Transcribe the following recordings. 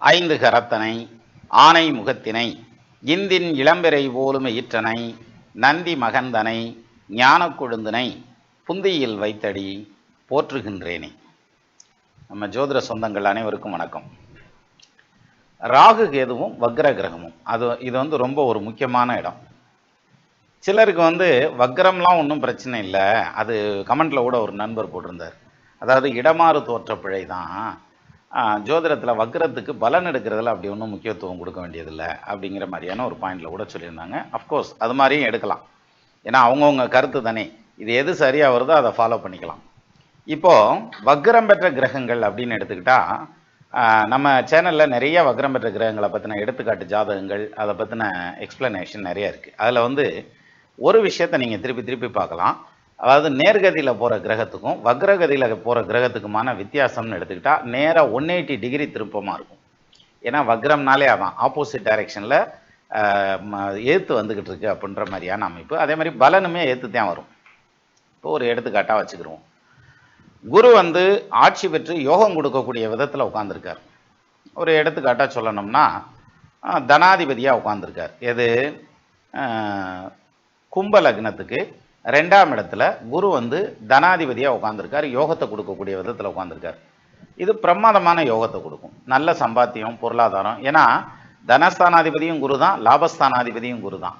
ஐந்து கரத்தனை ஆனை முகத்தினை இந்தின் இளம்பிறை போலும் ஈற்றனை நந்தி மகந்தனை ஞானக் கொழுந்தனை புந்தியில் வைத்தடி போற்றுகின்றேனே. நம்ம ஜோதிட சொந்தங்கள் அனைவருக்கும் வணக்கம். ராகு கேதுவும் வக்ர கிரகமும். அது இது வந்து ரொம்ப ஒரு முக்கியமான இடம். சிலருக்கு வந்து வக்ரம்லாம் ஒன்றும் பிரச்சனை இல்லை. அது கமெண்ட்ல கூட ஒரு நண்பர் போட்டிருந்தார். அதாவது இடமாறு தோற்ற பிழை தான். ஜோதிடத்தில் வக்கரத்துக்கு பலன் எடுக்கிறதுல அப்படி ஒன்றும் முக்கியத்துவம் கொடுக்க வேண்டியதில்லை அப்படிங்கிற மாதிரியான ஒரு பாயிண்டில் கூட சொல்லியிருந்தாங்க. அஃப்கோர்ஸ் அது மாதிரியும் எடுக்கலாம். ஏன்னா அவங்கவுங்க கருத்து தானே. இது எது சரியாக வருதோ அதை ஃபாலோ பண்ணிக்கலாம். இப்போது வக்ரம் பெற்ற கிரகங்கள் அப்படின்னு எடுத்துக்கிட்டால் நம்ம சேனலில் நிறைய வக்ரம் பெற்ற கிரகங்களை பற்றின எடுத்துக்காட்டு ஜாதகங்கள் அதை பற்றின எக்ஸ்ப்ளனேஷன் நிறைய இருக்குது அதில் வந்து ஒரு விஷயத்தை நீங்கள் திருப்பி திருப்பி பார்க்கலாம். அதாவது நேர்கதியில் போகிற கிரகத்துக்கும் வக்ரகதியில் போகிற கிரகத்துக்குமான வித்தியாசம்னு எடுத்துக்கிட்டால் நேராக ஒன் எயிட்டி டிகிரி திருப்பமாக இருக்கும். ஏன்னா வக்ரம்னாலே அதான் ஆப்போசிட் டைரெக்ஷனில் ஏற்று வந்துக்கிட்டு இருக்கு அப்படின்ற மாதிரியான அமைப்பு. அதே மாதிரி பலனுமே ஏற்று தான் வரும். இப்போ ஒரு எடுத்துக்காட்டாக வச்சுக்கிருவோம். குரு வந்து ஆட்சி பெற்று யோகம் கொடுக்கக்கூடிய விதத்தில் உட்காந்துருக்கார் ஒரு எடுத்துக்காட்டாக சொல்லணும்னா தனாதிபதியாக உட்காந்துருக்கார் எது? கும்ப லக்னத்துக்கு ரெண்டாம் இடத்துல குரு வந்து தனாதிபதியாக உட்காந்துருக்கார் யோகத்தை கொடுக்கக்கூடிய விதத்தில் உட்காந்துருக்கார் இது பிரமாதமான யோகத்தை கொடுக்கும். நல்ல சம்பாத்தியம் பொருளாதாரம். ஏன்னா தனஸ்தானாதிபதியும் குரு தான் லாபஸ்தானாதிபதியும் குரு தான்.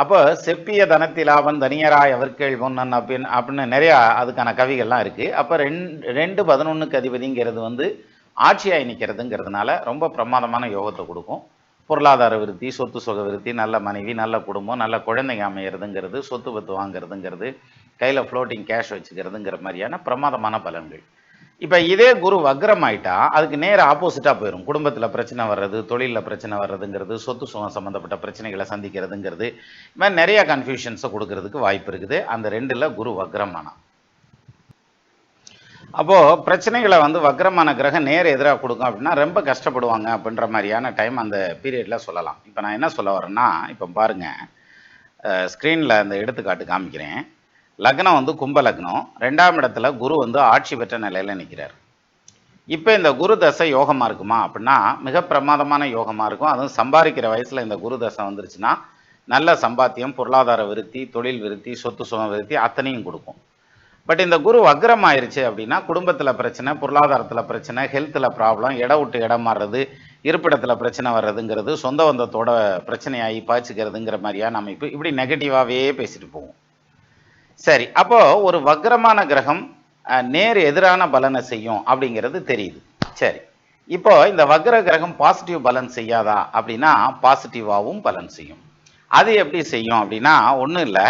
அப்போ செப்பிய தனத்திலாபன் தனியராய் அவர்கேள் பொன்னன் அப்படின்னு அப்படின்னு நிறையா அதுக்கான கவிகள்லாம் இருக்குது அப்போ ரெண்டு ரெண்டு பதினொன்றுக்கு அதிபதிங்கிறது வந்து ஆட்சியாய் நிற்கிறதுங்கிறதுனால ரொம்ப பிரமாதமான யோகத்தை கொடுக்கும். பொருளாதார விருத்தி சொத்து சுக விருத்தி நல்ல மனைவி நல்ல குடும்பம் நல்ல குழந்தைங்க அமையிறதுங்கிறது சொத்து பத்து வாங்குறதுங்கிறது கையில் ஃப்ளோட்டிங் கேஷ் வச்சுக்கிறதுங்கிற மாதிரியான பிரமாதமான பலன்கள். இப்போ இதே குரு வக்ரம் ஆயிட்டா அதுக்கு நேர ஆப்போசிட்டாக போயிடும் குடும்பத்தில் பிரச்சனை வர்றது தொழிலில் பிரச்சனை வர்றதுங்கிறது சொத்து சுகம் சம்மந்தப்பட்ட பிரச்சனைகளை சந்திக்கிறதுங்கிறது இது மாதிரி நிறையா கன்ஃபியூஷன்ஸை கொடுக்கறதுக்கு வாய்ப்பு இருக்குது. அந்த ரெண்டில் குரு வக்ரமானா அப்போது பிரச்சனைகளை வந்து வக்ரமான கிரகம் நேர் எதிராக கொடுக்கும் அப்படின்னா ரொம்ப கஷ்டப்படுவாங்க அப்படின்ற மாதிரியான டைம் அந்த பீரியடில் சொல்லலாம். இப்போ நான் என்ன சொல்ல வரேன்னா இப்போ பாருங்கள் ஸ்க்ரீனில் அந்த எடுத்துக்காட்டு காமிக்கிறேன். லக்னம் வந்து கும்ப லக்னம். ரெண்டாம் இடத்துல குரு வந்து ஆட்சி பெற்ற நிலையில் நிற்கிறார் இப்போ இந்த குரு தசை யோகமாக இருக்குமா அப்படின்னா மிக பிரமாதமான யோகமாக இருக்கும். அதுவும் சம்பாதிக்கிற வயசில் இந்த குரு தசை வந்துருச்சுன்னா நல்ல சம்பாத்தியம் பொருளாதார விருத்தி தொழில் விருத்தி சொத்து சுகம் விருத்தி அத்தனையும் கொடுக்கும். பட் இந்த குரு வக்ரம் ஆயிருச்சு அப்படின்னா குடும்பத்தில் பிரச்சனை பொருளாதாரத்தில் பிரச்சனை ஹெல்த்தில் ப்ராப்ளம் இட விட்டு இடம் மாறுறது இருப்பிடத்தில் பிரச்சனை வர்றதுங்கிறது சொந்த பந்தத்தோட பிரச்சனையாகி பாய்ச்சிக்கிறதுங்கிற மாதிரியான அமைப்பு இப்படி நெகட்டிவாகவே பேசிட்டு போவோம் சரி அப்போ ஒரு வக்ரமான கிரகம் நேர் எதிரான பலனை செய்யும் அப்படிங்கிறது தெரியுது. சரி இப்போ இந்த வக்ர கிரகம் பாசிட்டிவ் பலன் செய்யாதா அப்படின்னா பாசிட்டிவாகவும் பலன் செய்யும். அது எப்படி செய்யும் அப்படின்னா ஒன்றும் இல்லை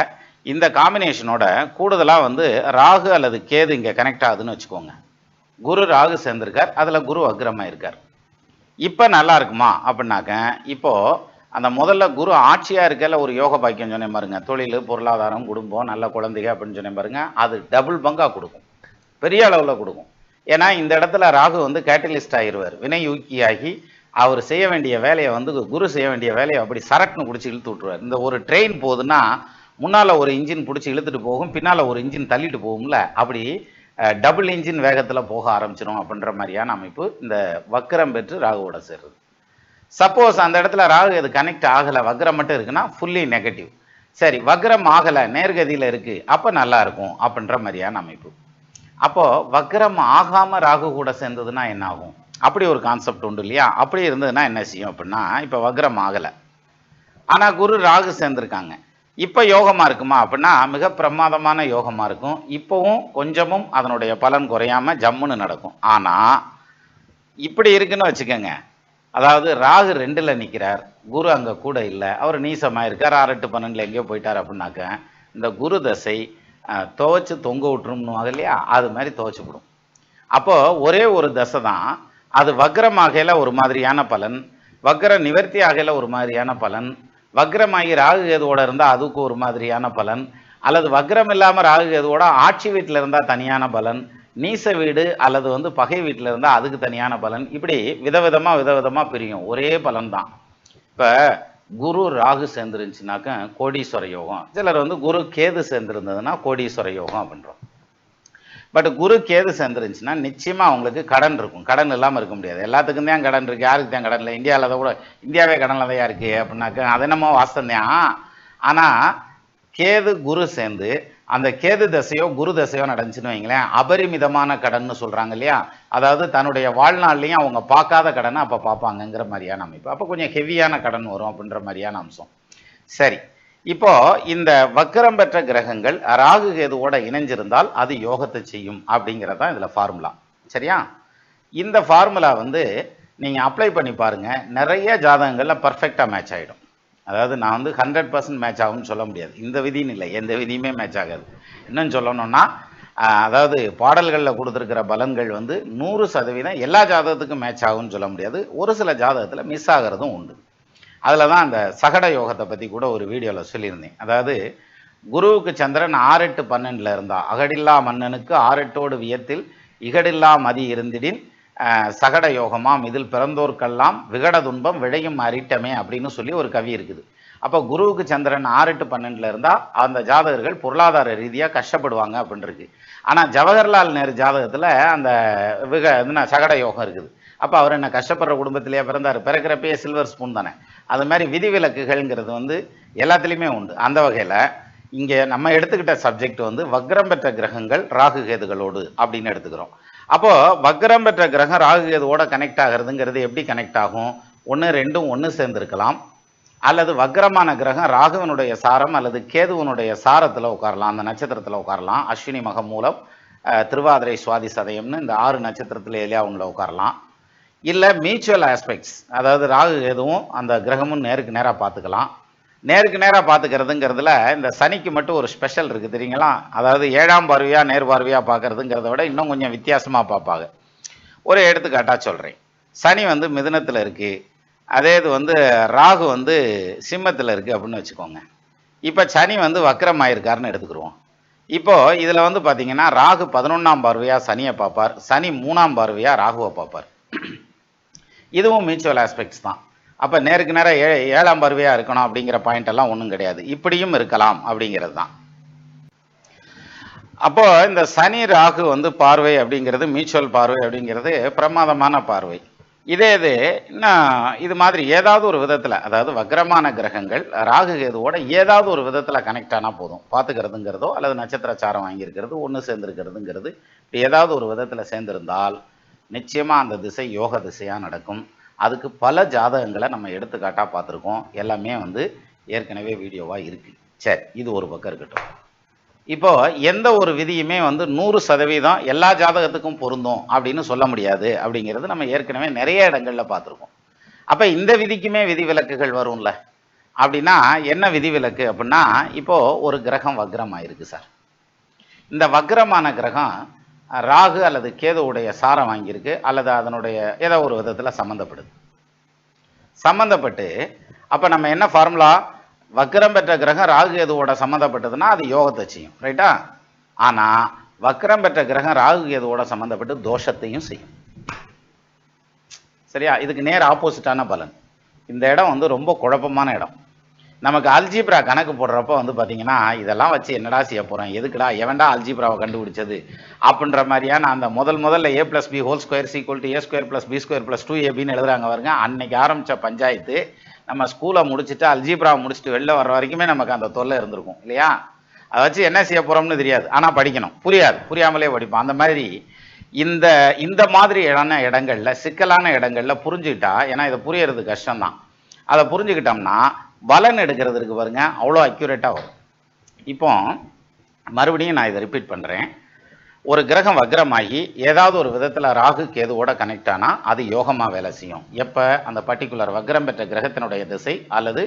இந்த காம்பினேஷனோட கூடுதலாக வந்து ராகு அல்லது கேது இங்கே கனெக்ட் ஆகுதுன்னு வச்சுக்கோங்க. குரு ராகு சேர்ந்திருக்கார். அதில் குரு அக்ரமாக இருக்கார். இப்போ நல்லா இருக்குமா அப்படின்னாக்க இப்போ அந்த முதல்ல குரு ஆட்சியாக இருக்கல ஒரு யோக பாக்கியம் சொன்னேன் பாருங்க. தொழில் பொருளாதாரம் குடும்பம் நல்ல குழந்தைங்க அப்படின்னு சொன்னேன் பாருங்க. அது டபுள் பங்காக கொடுக்கும். பெரிய அளவில் கொடுக்கும். ஏன்னா இந்த இடத்துல ராகு வந்து கேட்டலிஸ்ட் ஆகிடுவார் வினையூக்கியாகி அவர் செய்ய வேண்டிய வேலையை வந்து குரு செய்ய வேண்டிய வேலையை அப்படி சரக்குன்னு பிடிச்சி இழுத்து விட்ருவார் இந்த ஒரு ட்ரெயின் போகுதுன்னா முன்னால் ஒரு இன்ஜின் பிடிச்சி இழுத்துட்டு போகும் பின்னால் ஒரு இன்ஜின் தள்ளிட்டு போகும்ல அப்படி டபுள் இன்ஜின் வேகத்தில் போக ஆரம்பிச்சிடும் அப்படின்ற மாதிரியான அமைப்பு இந்த வக்கரம் பெற்று ராகுவோட சேருது சப்போஸ் அந்த இடத்துல ராகு அது கனெக்ட் ஆகலை வக்ரம் மட்டும் இருக்குன்னா ஃபுல்லி நெகட்டிவ் சரி வக்ரம் ஆகலை நேர்கதியில் இருக்குது அப்போ நல்லா இருக்கும் அப்படின்ற மாதிரியான அமைப்பு. அப்போது வக்ரம் ஆகாமல் ராகு கூட சேர்ந்ததுன்னா என்ன ஆகும்? அப்படி ஒரு கான்செப்ட் உண்டு இல்லையா? அப்படி இருந்ததுன்னா என்ன செய்யும் அப்படின்னா இப்போ வக்ரம் ஆகலை. ஆனால் குரு ராகு சேர்ந்துருக்காங்க. இப்போ யோகமாக இருக்குமா அப்படின்னா மிக பிரமாதமான யோகமாக இருக்கும். இப்போவும் கொஞ்சமும் அதனுடைய பலன் குறையாம ஜம்முன்னு நடக்கும். ஆனால் இப்படி இருக்குன்னு வச்சுக்கோங்க. அதாவது ராகு ரெண்டில் நிற்கிறார் குரு அங்கே கூட இல்லை. அவர் நீசமாக இருக்கார். ஆறு எட்டு பன்னெண்டில் எங்கேயோ போயிட்டார் அப்படின்னாக்க இந்த குரு தசை அஹ், துவைச்சு தொங்க விட்டுரும்னுவாங்க இல்லையா? அது மாதிரி துவைச்சு விடும். அப்போது ஒரே ஒரு தசை தான். அது வக்ரமாகையில் ஒரு மாதிரியான பலன். வக்ர நிவர்த்தி ஆகையில் ஒரு மாதிரியான பலன். வக்ரமாகி ராகு கேதுவோட இருந்தால் அதுக்கு ஒரு மாதிரியான பலன். அல்லது வக்ரம் இல்லாமல் ராகு கேதுவோட ஆட்சி வீட்டில் இருந்தால் தனியான பலன். நீச வீடு அல்லது வந்து பகை வீட்டில் இருந்தால் அதுக்கு தனியான பலன். இப்படி விதவிதமாக விதவிதமாக பிரியும். ஒரே பலன் தான். இப்போ குரு ராகு சேர்ந்துருந்துச்சுனாக்க கோடீஸ்வர யோகம். சிலர் வந்து குரு கேது சேர்ந்துருந்ததுன்னா கோடீஸ்வர யோகம் அப்படின்றோம். பட் குரு கேது சேர்ந்துருந்துச்சுன்னா நிச்சயமாக அவங்களுக்கு கடன் இருக்கும். கடன் இல்லாமல் இருக்க முடியாது. எல்லாத்துக்கும் தான் கடன் இருக்குது யாருக்கு தான் கடன் இல்லை? இந்தியாவில் அதை கூட இந்தியாவே கடனில் தான் இருக்குது அப்படின்னாக்க அது என்னமோ வாஸ்தம் தான். ஆனால் கேது குரு சேர்ந்து அந்த கேது தசையோ குரு தசையோ நடந்துச்சுன்னு வைங்களேன் அபரிமிதமான கடன்னு சொல்கிறாங்க இல்லையா? அதாவது தன்னுடைய வாழ்நாள்லையும் அவங்க பார்க்காத கடனை அப்போ பார்ப்பாங்கங்கிற மாதிரியான அமைப்பு. அப்போ கொஞ்சம் ஹெவியான கடன் வரும் அப்படின்ற மாதிரியான அம்சம். சரி. இப்போ இந்த வக்கரம் பெற்ற கிரகங்கள் ராகு கேதுவோட இணைஞ்சிருந்தால் அது யோகத்தை செய்யும் அப்படிங்கிறது தான் இதில் ஃபார்முலா சரியா? இந்த ஃபார்முலா வந்து நீங்கள் அப்ளை பண்ணி பாருங்கள் நிறைய ஜாதகங்களில் பர்ஃபெக்டாக மேட்ச் ஆகிடும் அதாவது நான் வந்து ஹண்ட்ரட் பர்சன்ட் மேட்ச் ஆகும்னு சொல்ல முடியாது. இந்த விதின்னு இல்லை. எந்த விதியுமே மேட்ச் ஆகாது. இன்னும் சொல்லணும்னா அதாவது பாடல்களில் கொடுத்துருக்கிற பலன்கள் வந்து நூறு சதவீதம் எல்லா ஜாதகத்துக்கும் மேட்ச் ஆகும்னு சொல்ல முடியாது. ஒரு சில ஜாதகத்தில் மிஸ் ஆகிறதும் உண்டு. அதில் தான் அந்த சகட யோகத்தை பற்றி கூட ஒரு வீடியோவில் சொல்லியிருந்தேன். அதாவது குருவுக்கு சந்திரன் ஆறெட்டு பன்னெண்டில் இருந்தா அகடில்லா மன்னனுக்கு ஆறெட்டோடு வியத்தில் இகடில்லா மதி இருந்திடின் சகட யோகமாம் இதில் பிறந்தோர்க்கெல்லாம் விகட துன்பம் விழையும் அரிட்டமே அப்படின்னு சொல்லி ஒரு கவி இருக்குது. அப்போ குருவுக்கு சந்திரன் ஆறெட்டு பன்னெண்டில் இருந்தால் அந்த ஜாதகர்கள் பொருளாதார ரீதியாக கஷ்டப்படுவாங்க அப்படின்னு ஆனால் ஜவஹர்லால் நேரு ஜாதகத்தில் அந்த விக என்ன சகட யோகம் இருக்குது. அப்போ அவர் என்ன கஷ்டப்படுற குடும்பத்திலேயே பிறந்தார். பிறக்கிறப்பயே சில்வர் ஸ்பூன் தானே. அது மாதிரி விதிவிலக்குகள்ங்கிறது வந்து எல்லாத்துலேயுமே உண்டு. அந்த வகையில் இங்கே நம்ம எடுத்துக்கிட்ட சப்ஜெக்ட் வந்து வக்ரம் பெற்ற கிரகங்கள் ராகு கேதுகளோடு அப்படின்னு எடுத்துக்கிறோம். அப்போது வக்ரம் பெற்ற கிரகம் ராகு கேதுவோட கனெக்ட் ஆகிறதுங்கிறது எப்படி கனெக்ட் ஆகும்? ஒன்று ரெண்டும் ஒன்று சேர்ந்துருக்கலாம். அல்லது வக்ரமான கிரகம் ராகுவனுடைய சாரம் அல்லது கேதுவனுடைய சாரத்தில் உட்காரலாம். அந்த நட்சத்திரத்தில் உட்காரலாம். அஸ்வினி மகம் மூலம் திருவாதிரை சுவாதி சதயம்னு இந்த ஆறு நட்சத்திரத்தில் எலியா ஒன்றில் உட்காரலாம். இல்லை மியூச்சுவல் ஆஸ்பெக்ட்ஸ் அதாவது ராகு எதுவும் அந்த கிரகமும் நேருக்கு நேராக பார்த்துக்கலாம் நேருக்கு நேராக பார்த்துக்கிறதுங்கிறதுல இந்த சனிக்கு மட்டும் ஒரு ஸ்பெஷல் இருக்குது தெரியுங்களா? அதாவது ஏழாம் பார்வையாக நேர் பார்வையாக பார்க்கறதுங்கிறத விட இன்னும் கொஞ்சம் வித்தியாசமாக பார்ப்பாங்க. ஒரு எடுத்துக்காட்டாக சொல்கிறேன் சனி வந்து மிதுனத்தில் இருக்குது அதே இது வந்து ராகு வந்து சிம்மத்தில் இருக்குது அப்படின்னு வச்சுக்கோங்க. இப்போ சனி வந்து வக்கரமாயிருக்காருன்னு எடுத்துக்கிருவோம். இப்போது இதில் வந்து பார்த்தீங்கன்னா ராகு பதினொன்றாம் பார்வையாக சனியை பார்ப்பார். சனி மூணாம் பார்வையாக ராகுவை பார்ப்பார். இதுவும் மியூச்சுவல் ஆஸ்பெக்ட்ஸ் தான். அப்போ நேருக்கு நேராக ஏ ஏழாம் பருவையாக இருக்கணும் அப்படிங்கிற பாயிண்ட் எல்லாம் ஒன்றும் கிடையாது. இப்படியும் இருக்கலாம் அப்படிங்கிறது தான். அப்போ இந்த சனி ராகு வந்து பார்வை அப்படிங்கிறது மியூச்சுவல் பார்வை அப்படிங்கிறது பிரமாதமான பார்வை. இதே இது நான் இது மாதிரி ஏதாவது ஒரு விதத்தில் அதாவது வக்ரமான கிரகங்கள் ராகு கேதுவோட ஏதாவது ஒரு விதத்தில் கனெக்ட் ஆனால் போதும். பார்த்துக்கிறதுங்கிறதோ அல்லது நட்சத்திர சாரம் வாங்கியிருக்கிறது ஒன்று சேர்ந்துருக்கிறதுங்கிறது இப்படி ஏதாவது ஒரு விதத்தில் சேர்ந்திருந்தால் நிச்சயமாக அந்த திசை யோக திசையாக நடக்கும். அதுக்கு பல ஜாதகங்களை நம்ம எடுத்துக்காட்டாக பார்த்துருக்கோம். எல்லாமே வந்து ஏற்கனவே வீடியோவாக இருக்குது சரி இது ஒரு பக்கம் இருக்கட்டும். இப்போ எந்த ஒரு விதியுமே வந்து நூறு சதவீதம் எல்லா ஜாதகத்துக்கும் பொருந்தும் அப்படின்னு சொல்ல முடியாது அப்படிங்கிறது நம்ம ஏற்கனவே நிறைய இடங்கள்ல பார்த்துருக்கோம். அப்போ இந்த விதிக்குமே விதிவிலக்குகள் வரும்ல. அப்படின்னா என்ன விதிவிலக்கு அப்படின்னா இப்போது ஒரு கிரகம் வக்ரம் ஆயிருக்கு சார். இந்த வக்ரமான கிரகம் ராகு அல்லது கேதுவுடைய சாரம் வாங்கியிருக்கு அல்லது அதனுடைய ஏதோ ஒரு விதத்துல சம்மந்தப்படுது சம்மந்தப்பட்டு அப்ப நம்ம என்ன ஃபார்முலா வக்ரம் பெற்ற கிரகம் ராகு கேதுவோட சம்மந்தப்பட்டதுன்னா அது யோகத்தை செய்யும் ரைட்டா ஆனா வக்ரம் பெற்ற கிரகம் ராகு கேதுவோட சம்மந்தப்பட்டு தோஷத்தையும் செய்யும். சரியா? இதுக்கு நேர் ஆப்போசிட்டான பலன். இந்த இடம் வந்து ரொம்ப குழப்பமான இடம். நமக்கு அல்ஜீப்ரா கணக்கு போடுறப்ப வந்து பார்த்தீங்கன்னா இதெல்லாம் வச்சு என்னடா செய்ய போகிறோம் எதுக்குடா? எவன்டா அல்ஜீப்ராவை கண்டுபிடிச்சது? அப்படின்ற மாதிரியான அந்த முதல் முதல்ல A plus B whole square equal to A square plus B square plus two ஏபின்னு எழுதுறாங்க வருங்க அன்னைக்கு ஆரம்பித்த பஞ்சாயத்து நம்ம ஸ்கூலை முடிச்சுட்டு அல்ஜிப்ராவை முடிச்சுட்டு வெளில வர வரைக்குமே நமக்கு அந்த தொல்லை இருந்திருக்கும். இல்லையா? அதை வச்சு என்ன செய்ய போகிறோம்னு தெரியாது. ஆனால் படிக்கணும். புரியாது. புரியாமலே படிப்போம். அந்த மாதிரி இந்த இந்த மாதிரி இடங்களில் சிக்கலான இடங்களில் புரிஞ்சுக்கிட்டா ஏன்னா இதை புரியறது கஷ்டம்தான். அதை புரிஞ்சுக்கிட்டோம்னா பலன் எடுக்கிறது இருக்கு பாருங்க. அவ்வளோ அக்யூரேட்டாக வரும். இப்போ மறுபடியும் நான் இதை ரிப்பீட் பண்ணுறேன் ஒரு கிரகம் வக்ரமாகி ஏதாவது ஒரு விதத்தில் ராகு கேதுவோட கனெக்ட் ஆனால் அது யோகமாக வேலை செய்யும். எப்போ? அந்த பர்டிகுலர் வக்ரம் பெற்ற கிரகத்தினுடைய திசை அல்லது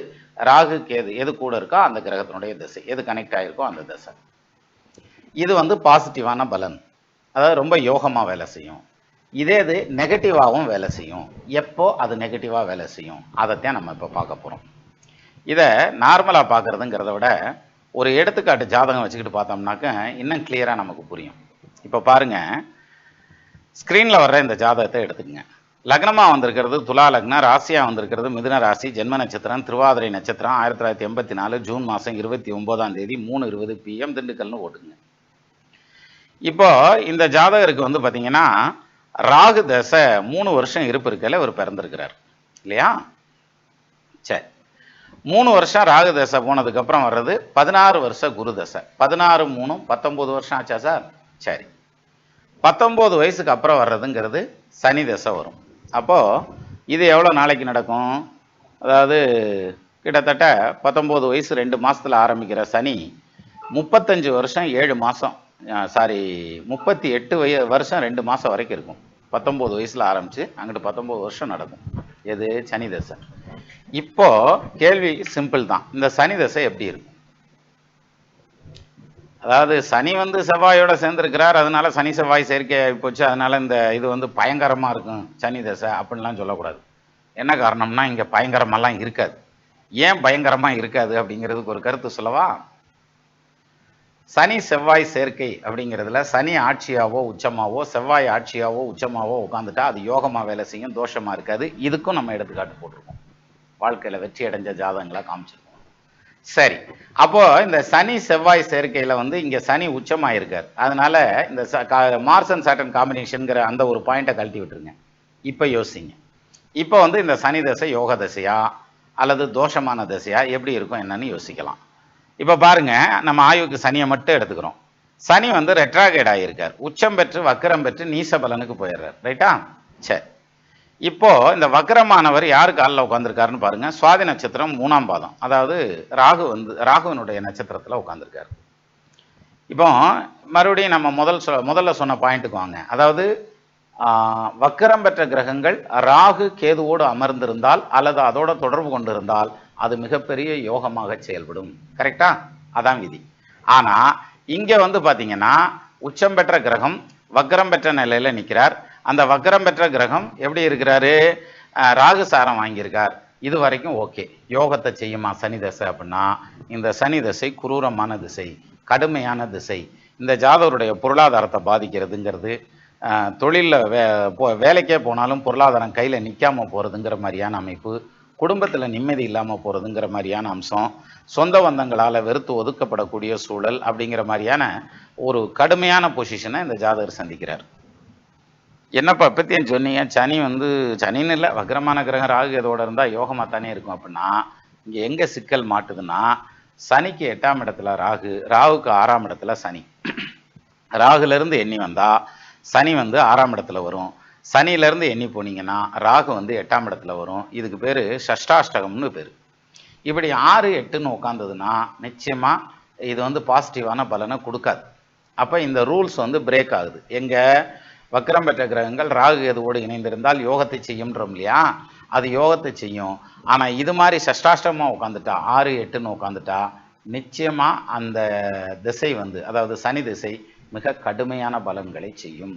ராகு கேது எது கூட இருக்கோ அந்த கிரகத்தினுடைய திசை. எது கனெக்ட் ஆகிருக்கோ அந்த திசை. இது வந்து பாசிட்டிவான பலன். அதாவது ரொம்ப யோகமாக வேலை செய்யும். இதே இது நெகட்டிவாகவும் வேலை செய்யும். எப்போ? அது நெகட்டிவாக வேலை செய்யும். அதைத்தான் நம்ம இப்போ பார்க்க போகிறோம் இதை நார்மலாக பார்க்குறதுங்கிறத விட ஒரு எடுத்துக்காட்டு ஜாதகம் வச்சுக்கிட்டு பார்த்தோம்னாக்க இன்னும் கிளியராக நமக்கு புரியும். இப்போ பாருங்க ஸ்க்ரீனில் வர்ற இந்த ஜாதகத்தை எடுத்துக்கங்க. லக்னமாக வந்திருக்கிறது துலா லக்னம் ராசியாக வந்திருக்கிறது மிதுன ராசி ஜென்ம நட்சத்திரம் திருவாதிரை நட்சத்திரம் ஆயிரத்தி தொள்ளாயிரத்தி எண்பத்தி நாலு ஜூன் மாதம் இருபத்தி ஒம்போதாம் தேதி மூணு இருபது பிஎம் திண்டுக்கல்னு ஓட்டுங்க. இப்போ இந்த ஜாதகருக்கு வந்து பார்த்தீங்கன்னா ராகு தசை மூணு வருஷம் இருப்பு இருக்கல இவர் பிறந்திருக்கிறார். இல்லையா? சரி. மூணு வருஷம் ராகு தசை போனதுக்கப்புறம் வர்றது பதினாறு வருஷ குரு தசை. பதினாறு மூணும் பத்தொம்போது வருஷம் ஆச்சா சார்? சரி. பத்தொம்போது வயசுக்கு அப்புறம் வர்றதுங்கிறது சனி தசை வரும். அப்போது இது எவ்வளோ நாளைக்கு நடக்கும்? அதாவது கிட்டத்தட்ட பத்தொம்போது வயசு ரெண்டு மாசத்துல ஆரம்பிக்கிற சனி முப்பத்தஞ்சு வருஷம் ஏழு மாதம் சாரி முப்பத்தி எட்டு வய வருஷம் ரெண்டு மாதம் வரைக்கும் இருக்கும். பத்தொம்போது வயசில் ஆரம்பித்து அங்கிட்டு பத்தொம்போது வருஷம் நடக்கும். எது? சனி தசை. இப்போ கேள்வி சிம்பிள் தான். இந்த சனி தசை எப்படி இருக்கும் அதாவது சனி வந்து செவ்வாயோட சேர்ந்துருக்கிறார் அதனால சனி செவ்வாய் சேர்க்கை போச்சு அதனால இந்த இது வந்து பயங்கரமாக இருக்கும் சனி தசை அப்படின்லாம் சொல்லக்கூடாது. என்ன காரணம்னா இங்கே பயங்கரமெல்லாம் இருக்காது. ஏன் பயங்கரமாக இருக்காது அப்படிங்கிறதுக்கு ஒரு கருத்து சொல்லவா? சனி செவ்வாய் சேர்க்கை அப்படிங்கிறதுல சனி ஆட்சியாவோ உச்சமாவோ செவ்வாய் ஆட்சியாவோ உச்சமாவோ உட்காந்துட்டா அது யோகமாக வேலை செய்யும் தோஷமாக இருக்காது. இதுக்கும் நம்ம எடுத்துக்காட்டு போட்டிருக்கோம். வாழ்க்கையில் வெற்றி அடைஞ்ச ஜாதகங்களை காமிச்சிருக்கோம். சரி அப்போ இந்த சனி செவ்வாய் சேர்க்கையில வந்து இங்கே சனி உச்சமாயிருக்கார். அதனால இந்த ச- கா- மார்ஸ் அண்ட் சாட்டன் காம்பினேஷனுங்கிற அந்த ஒரு பாயிண்ட்டை கழட்டி விட்டுருங்க. இப்போ யோசிங்க. இப்போ வந்து இந்த சனி தசை யோக தசையா அல்லது தோஷமான தசையா எப்படி இருக்கும் என்னன்னு யோசிக்கலாம். இப்போ பாருங்க நம்ம ஆய்வுக்கு சனியை மட்டும் எடுத்துக்கிறோம். சனி வந்து ரெட்ராகேட் ஆகியிருக்கார் உச்சம் பெற்று வக்கரம் பெற்று நீச பலனுக்கு போயிடுறார் ரைட்டா சரி. இப்போ இந்த வக்கரமானவர் யார் காலில் உட்காந்துருக்காருன்னு பாருங்க. சுவாதி நட்சத்திரம் மூணாம் பாதம். அதாவது ராகு வந்து ராகுவினுடைய நட்சத்திரத்தில் உட்காந்துருக்காரு இப்போ மறுபடியும் நம்ம முதல் சொ முதல்ல சொன்ன பாயிண்ட்டுக்கு வாங்க. அதாவது வக்கரம் பெற்ற கிரகங்கள் ராகு கேதுவோடு அமர்ந்திருந்தால் அல்லது அதோட தொடர்பு கொண்டிருந்தால் அது மிகப்பெரிய யோகமாக செயல்படும். கரெக்டா? அதான் விதி. ஆனால் இங்கே வந்து பார்த்தீங்கன்னா உச்சம் பெற்ற கிரகம் வக்கரம் பெற்ற நிலையில் நிற்கிறார் அந்த வக்கரம் பெற்ற கிரகம் எப்படி இருக்கிறாரு? ராகு சாரம் வாங்கியிருக்கார். இது வரைக்கும் ஓகே. யோகத்தை செய்யுமா சனி தசை அப்படின்னா இந்த சனி தசை குரூரமான திசை கடுமையான திசை. இந்த ஜாதகருடைய பொருளாதாரத்தை பாதிக்கிறதுங்கிறது தொழிலில் வே போ வேலைக்கே போனாலும் பொருளாதாரம் கையில் நிற்காமல் போகிறதுங்கிற மாதிரியான அமைப்பு குடும்பத்தில் நிம்மதி இல்லாமல் போகிறதுங்கிற மாதிரியான அம்சம் சொந்த பந்தங்களால் வெறுத்து ஒதுக்கப்படக்கூடிய சூழல் அப்படிங்கிற மாதிரியான ஒரு கடுமையான பொசிஷனை இந்த ஜாதகர் சந்திக்கிறார். என்னப்பா பற்றியும் சொன்னீங்க? சனி வந்து சனின்னு இல்லை வக்ரமான கிரகம் ராகு இதோட இருந்தால் யோகமாக தானே இருக்கும் அப்படின்னா இங்கே எங்கே சிக்கல் மாட்டுதுன்னா சனிக்கு எட்டாம் இடத்துல ராகு ராகுக்கு ஆறாம் இடத்துல சனி. ராகுலேருந்து எண்ணி வந்தால் சனி வந்து ஆறாம் இடத்துல வரும். சனியிலேருந்து எண்ணி போனீங்கன்னா ராகு வந்து எட்டாம் இடத்துல வரும். இதுக்கு பேர் ஷஷ்டாஷ்டகம்னு பேர். இப்படி ஆறு எட்டுன்னு உட்காந்ததுன்னா நிச்சயமாக இது வந்து பாசிட்டிவான பலனை கொடுக்காது. அப்போ இந்த ரூல்ஸ் வந்து பிரேக் ஆகுது. எங்கள் வக்கரம் பெற்ற கிரகங்கள் ராகு எதுவோடு இணைந்திருந்தால் யோகத்தை செய்யும்ன்றோம் இல்லையா? அது யோகத்தை செய்யும். ஆனால் இது மாதிரி சஷ்டாஷ்டமாக உட்காந்துட்டா ஆறு எட்டுன்னு உட்காந்துட்டா நிச்சயமாக அந்த திசை வந்து அதாவது சனி திசை மிக கடுமையான பலன்களை செய்யும்.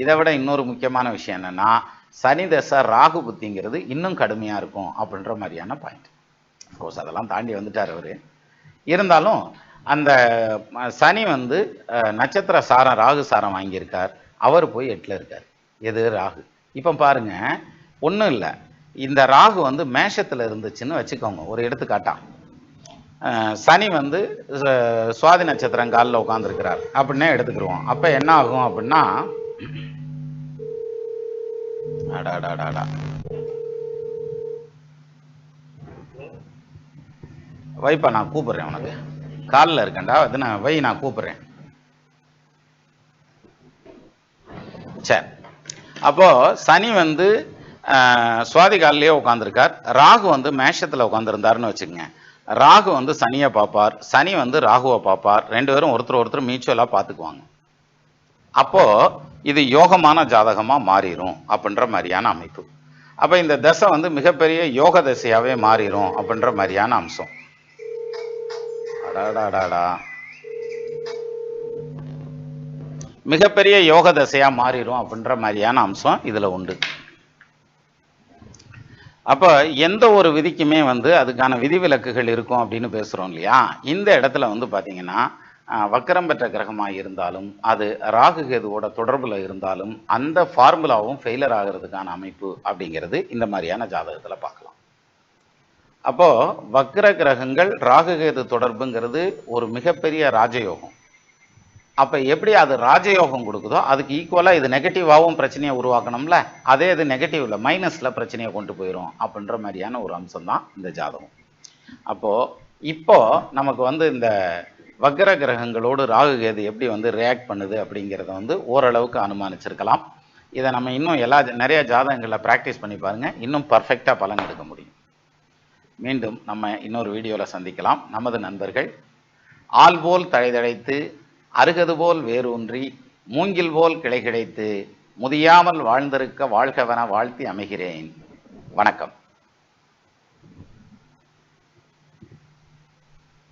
இதை விட இன்னொரு முக்கியமான விஷயம் என்னன்னா சனி தசை ராகு புத்திங்கிறது இன்னும் கடுமையாக இருக்கும் அப்படின்ற மாதிரியான பாயிண்ட் அஃப்கோர்ஸ் அதெல்லாம் தாண்டி வந்துட்டார் அவர். இருந்தாலும் அந்த சனி வந்து நட்சத்திர சாரம் ராகு சாரம் வாங்கியிருக்கார். அவர் போய் எட்டில் இருக்கார். எது? ராகு. இப்போ பாருங்க ஒன்றும் இல்லை. இந்த ராகு வந்து மேஷத்தில் இருந்துச்சுன்னு வச்சுக்கோங்க ஒரு எடுத்துக்காட்டா. சனி வந்து சுவாதி நட்சத்திரம் காலில் உட்காந்துருக்கிறார் அப்படின்னே எடுத்துக்கிருவோம் அப்போ என்ன ஆகும் அப்படின்னா அடாடாடாடா வைப்பா நான் கூப்பிட்றேன் உனக்கு. காலில் இருக்கேன்டா அது நான் வை நான் கூப்பிட்றேன். சரி அப்போது சனி வந்து சுவாதி காலிலேயே உட்காந்துருக்கார் ராகு வந்து மேஷத்தில் உட்காந்துருந்தாருன்னு வச்சுக்கோங்க. ராகு வந்து சனியை பார்ப்பார். சனி வந்து ராகுவை பார்ப்பார். ரெண்டு பேரும் ஒருத்தர் ஒருத்தர் மியூச்சுவலாக பார்த்துக்குவாங்க. அப்போது இது யோகமான ஜாதகமாக மாறிடும் அப்படின்ற மாதிரியான அமைப்பு. அப்போ இந்த தசை வந்து மிகப்பெரிய யோக தசையாகவே மாறிடும் அப்படின்ற மாதிரியான அம்சம். அடாடாடாடா. மிகப்பெரிய யோக தசையா மாறிடும் அப்படின்ற மாதிரியான அம்சம் இதில் உண்டு. அப்போ எந்த ஒரு விதிக்குமே வந்து அதுக்கான விதிவிலக்குகள் இருக்கும் அப்படின்னு பேசுகிறோம் இல்லையா? இந்த இடத்துல வந்து பார்த்தீங்கன்னா வக்கரம் பெற்ற கிரகமாக இருந்தாலும் அது ராகு கேதுவோட தொடர்பில் இருந்தாலும் அந்த ஃபார்முலாவும் ஃபெயிலர் ஆகிறதுக்கான அமைப்பு அப்படிங்கிறது இந்த மாதிரியான ஜாதகத்தில் பார்க்கலாம் அப்போது வக்ர கிரகங்கள் ராகு கேது தொடர்புங்கிறது ஒரு மிகப்பெரிய ராஜயோகம். அப்போ எப்படி அது ராஜயோகம் கொடுக்குதோ அதுக்கு ஈக்குவலாக இது நெகட்டிவாகவும் பிரச்சனையை உருவாக்கணும்ல அதே இது நெகட்டிவ்ல மைனஸில் பிரச்சனையை கொண்டு போயிடும் அப்படின்ற மாதிரியான ஒரு அம்சம் தான் இந்த ஜாதகம். அப்போது இப்போது நமக்கு வந்து இந்த வக்ர கிரகங்களோடு ராகு கேது எப்படி வந்து ரியாக்ட் பண்ணுது அப்படிங்கிறத வந்து ஓரளவுக்கு அனுமானிச்சிருக்கலாம். இதை நம்ம இன்னும் எல்லா நிறைய ஜாதகங்களில் ப்ராக்டிஸ் பண்ணி பாருங்க இன்னும் பர்ஃபெக்டாக பலன் எடுக்க முடியும். மீண்டும் நம்ம இன்னொரு வீடியோவில் சந்திக்கலாம். நமது நண்பர்கள் ஆல்போல் தழைதழைத்து அருகது போல் வேரூன்றி மூங்கில் போல் கிளை கிடைத்து முதியாமல் வாழ்ந்திருக்க வாழ்கவன வாழ்த்தி அமைகிறேன். வணக்கம்.